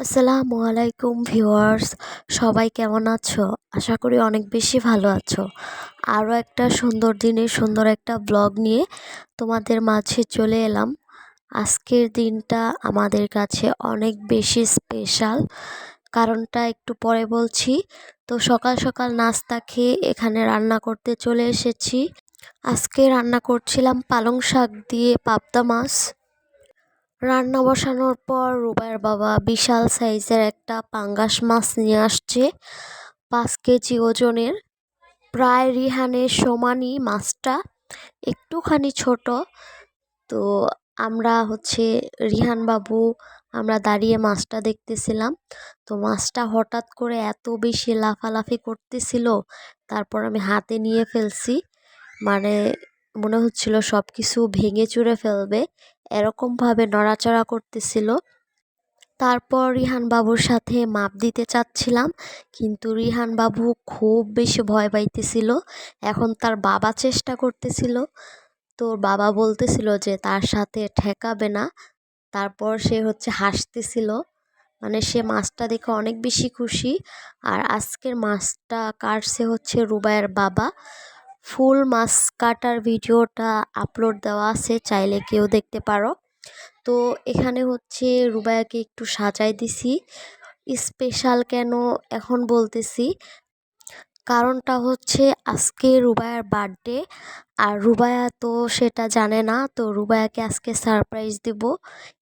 আসসালামু আলাইকুম ভিউয়ার্স, সবাই কেমন আছো? আশা করি অনেক বেশি ভালো আছো। আরও একটা সুন্দর দিনের সুন্দর একটা ব্লগ নিয়ে তোমাদের মাঝে চলে এলাম। আজকের দিনটা আমাদের কাছে অনেক বেশি স্পেশাল। কারণটা একটু পরে বলছি। তো সকাল সকাল নাস্তা খেয়ে এখানে রান্না করতে চলে এসেছি। আজকে রান্না করছিলাম পালং শাক দিয়ে পাবদা মাছ। রান্না বসানোর পর রুবাইয়ের বাবা বিশাল সাইজের একটা পাঙ্গাস মাছ নিয়ে আসছে, পাঁচ কেজি ওজনের। প্রায় রিহানের সমানই মাছটা, একটুখানি ছোট। তো আমরা হচ্ছে রিহান বাবু, আমরা দাঁড়িয়ে মাছটা দেখতেছিলাম। তো মাছটা হঠাৎ করে এত বেশি লাফালাফি করতেছিল, তারপর আমি হাতে নিয়ে ফেলছি। মানে মনে হচ্ছিল সব কিছু ভেঙে চুরে ফেলবে, এরকমভাবে নড়াচড়া করতেছিল। তারপর রিহান বাবুর সাথে মাপ দিতে চাচ্ছিলাম, কিন্তু রিহান বাবু খুব বেশি ভয় পাইতেছিল। এখন তার বাবা চেষ্টা করতেছিল। তোর বাবা বলতেছিল যে তার সাথে ঠেকাবে না। তারপর সে হচ্ছে হাসতেছিল। মানে সে মাছটা দেখে অনেক বেশি খুশি। আর আজকের মাছটা কাটছে হচ্ছে রুবায়ের বাবা। ফুল মাছ কাটার ভিডিওটা আপলোড দেওয়া আছে, চাইলে কেউ দেখতে পারো। তো এখানে হচ্ছে রুবায়াকে একটু সাজাই দিছি। স্পেশাল কেন এখন বলতেছি, কারণটা হচ্ছে আজকে রুবায়ার বার্থডে, আর রুবায়া তো সেটা জানে না, তো রুবায়াকে আজকে সারপ্রাইজ দেব।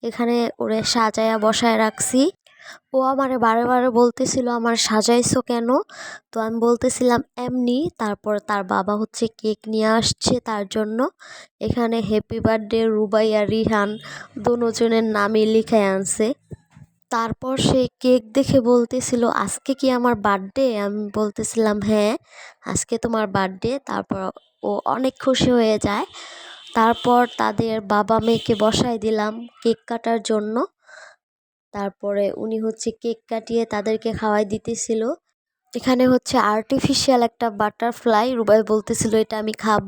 এখানে ওরে সাজায়া বসায় রাখছি। ও আমারে বারে বারে বলতেছিল, আমার সাজাইছো কেন? তো আমি বলতেছিলাম, এমনি। তারপর তার বাবা হচ্ছে কেক নিয়ে আসছে তার জন্য। এখানে হ্যাপি বার্থডে রুবাইয়া রিহান। দুজনের নামই লিখে আনছে। তারপর সে কেক দেখে বলতেছিল, আজকে কি আমার বার্থডে? আমি বলতেছিলাম হ্যাঁ আজকে তোমার বার্থডে। তারপর ও অনেক খুশি হয়ে যায়। তারপর তাদের বাবা মেয়েকে বসাই দিলাম কেক কাটার জন্য। তারপরে উনি হচ্ছে কেক কাটিয়ে তাদেরকে খাওয়াই দিতেছিল। এখানে হচ্ছে আর্টিফিশিয়াল একটা বাটারফ্লাই রুবাই বলতেছিল এটা আমি খাব।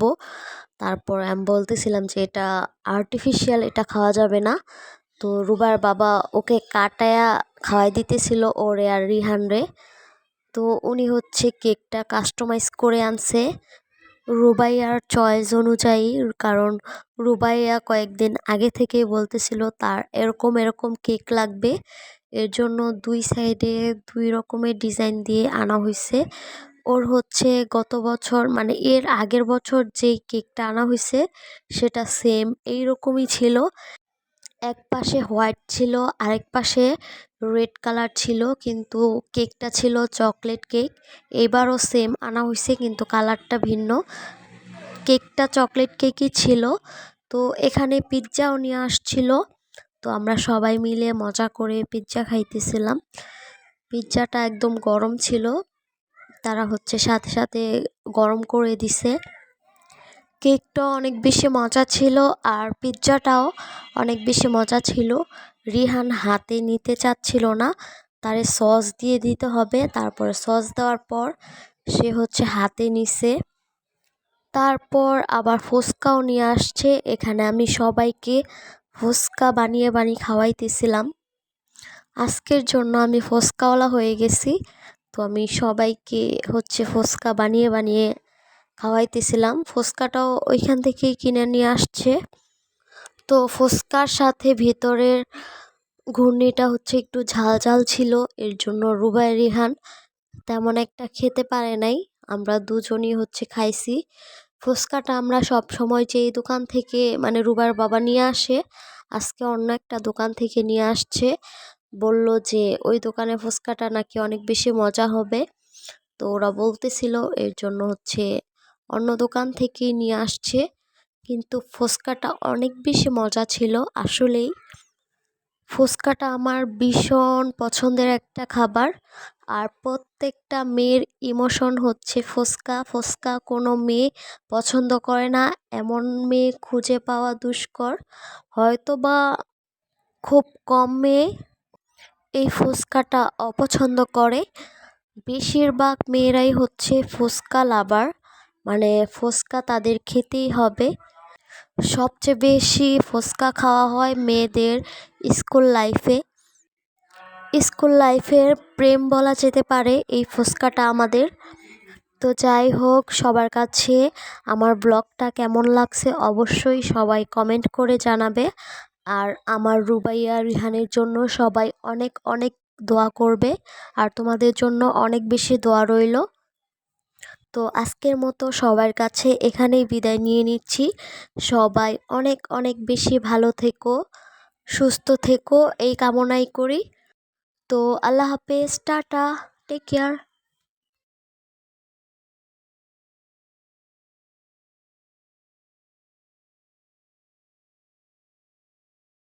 তারপর আমি বলতেছিলাম যে এটা আর্টিফিশিয়াল এটা খাওয়া যাবে না। তো রুবার বাবা ওকে কাটায়া খাওয়াই দিতেছিল ওরে আর রিহানরে। তো উনি হচ্ছে কেকটা কাস্টমাইজ করে আনছে। রুবাইয়ার চয়েস অনুযায়ী, কারণ রুবাইয়া কয়েকদিন আগে থেকে বলতেছিল তার এরকম এরকম কেক লাগবে। এর জন্য দুই সাইডে দুই রকমের ডিজাইন দিয়ে আনা হয়েছে ওর হচ্ছে গত বছর মানে এর আগের বছর যেই কেকটা আনা হয়েছে সেটা সেম এই রকমই ছিল। এক পাশে হোয়াইট ছিল, আরেক পাশে রেড কালার ছিল, কিন্তু কেকটা ছিল চকলেট কেক। এবারও সেম, আনা হয়েছে কিন্তু কালারটা ভিন্ন। কেকটা চকলেট কেকই ছিল। তো এখানে পিৎজাও নিয়ে আসছিল। তো আমরা সবাই মিলে মজা করে পিৎজা খাইতেছিলাম। পিৎজাটা একদম গরম ছিল। তারা হচ্ছে সাথে সাথে গরম করে দিছে। কেকটাও অনেক বেশি মজা ছিল আর পিৎজাটাও অনেক বেশি মজা ছিল। রিহান হাতে নিতে চাচ্ছিল না, তারে সস দিয়ে দিতে হবে। তারপর সস দেওয়ার পর সে হচ্ছে হাতে নিছে। তারপর আবার ফুচকাও নিয়ে আসছে। এখানে আমি সবাইকে ফুচকা বানিয়ে বানিয়ে খাওয়াইতেছিলাম। আজকের জন্য আমি ফুচকাওয়ালা হয়ে গেছি। তো আমি সবাইকে হচ্ছে ফুচকা বানিয়ে বানিয়ে খাওয়াইতেছিলাম। ফুচকাটাও ওইখান থেকেই কিনে নিয়ে আসছে। তো ফুচকার সাথে ভিতরের ঘূর্ণিটা হচ্ছে একটু ঝাল ঝাল ছিল, এর জন্য রুবাই রিহান তেমন একটা খেতে পারে নাই। আমরা দুজনই হচ্ছে খাইছি। ফুচকাটা আমরা সব সময় যে দোকান থেকে মানে রুবার বাবা নিয়ে আসে, আজকে অন্য একটা দোকান থেকে নিয়ে আসছে। বলল যে ওই দোকানে ফুচকাটা নাকি অনেক বেশি মজা হবে। তো ওরা বলতেছিল, এর জন্য হচ্ছে অন্য দোকান থেকেই নিয়ে আসছে। কিন্তু ফুচকাটা অনেক বেশি মজা ছিল। আসলেই ফুচকাটা আমার ভীষণ পছন্দের একটা খাবার। আর প্রত্যেকটা মেয়ের ইমোশন হচ্ছে ফুচকা ফুচকা কোনো মেয়ে পছন্দ করে না। এমন মেয়ে খুঁজে পাওয়া দুষ্কর। হয়তো বা খুব কম মেয়ে এই ফুচকাটা অপছন্দ করে। বেশিরভাগ মেয়েরাই হচ্ছে ফুচকা লাভার। মানে ফুচকা তাদের খেতেই হবে। সবচেয়ে বেশি ফুচকা খাওয়া হয় মেয়েদের স্কুল লাইফে স্কুল লাইফের প্রেম বলা যেতে পারে এই ফুচকাটা আমাদের। তো যাই হোক, সবার কাছে আমার ব্লগটা কেমন লাগছে অবশ্যই সবাই কমেন্ট করে জানাবে। আর আমার রুবাইয়া রিহানের জন্য সবাই অনেক অনেক দোয়া করবে। আর তোমাদের জন্য অনেক বেশি দোয়া রইল। তো আজকের মতো সবার কাছে এখানেই বিদায় নিয়ে নিচ্ছি। সবাই অনেক অনেক বেশি ভালো থেকো, সুস্থ থেকো, এই কামনাই করি। তো আল্লাহ হাফেজ, টাটা টেক কেয়ার